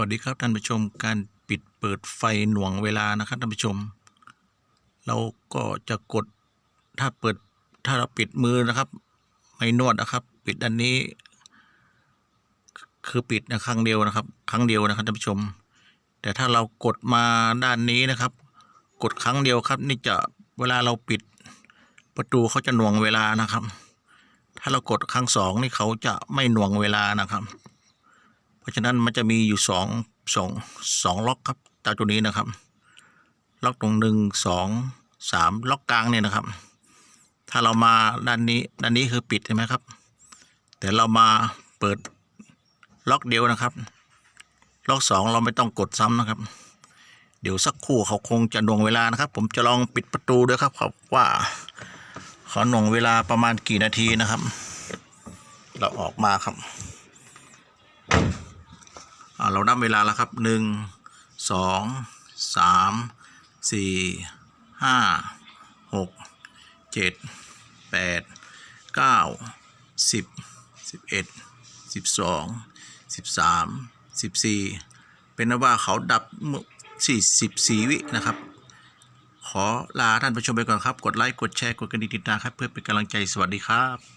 วัสดีครับท่านผู้ชมการปิดเปิดไฟหน่วงเวลานะครับท่านผู้ชม เราก็จะกดถ้าเปิดถ้าเราปิดมือนะครับ ไม่นวดนะครับ ปิดอันนี้ คือปิดนะครั้งเดียวนะครับ ครั้งเดียวนะครับท่านผู้ชม แต่ถ้าเรากดมาด้านนี้นะครับ กดครั้งเดียวครับ นี่จะเวลาเราปิดประตูเขาจะหน่วงเวลานะครับ ถ้าเรากดครั้งสองนี่เขาจะไม่หน่วงเวลานะครับ ราะฉะนั้นมันจะมีอยู่สองสองสองล็อกครับตาตัวนี้นะครับ ล็อกตรงหนึ่งสองสามล็อกกลางเนี่ยนะครับ ถ้าเรามาด้านนี้ด้านนี้คือปิดใช่ไหมครับ แต่เรามาเปิดล็อกเดียวนะครับ ล็อกสองเราไม่ต้องกดซ้ำนะครับ เดี๋ยวสักครู่เขาคงจะหน่วงเวลานะครับ ผมจะลองปิดประตูด้วยครับครับว่าเขาหน่วงเวลาประมาณกี่นาทีนะครับ เราออกมาครับ เรานับเวลาแล้วครับหนึ่งสองสามสี่ห้าหกเจ็ดแปดเก้าสิบสิบเอ็ดสิบสองสิบสามสิบสี่เป็นนว่าเขาดับสี่สิบสี่วินะครับ ขอลาท่านผู้ชมไปก่อนครับ กดไลค์ กดแชร์ กดกระดิ่งติดตามครับ เพื่อเป็นกำลังใจสวัสดีครับ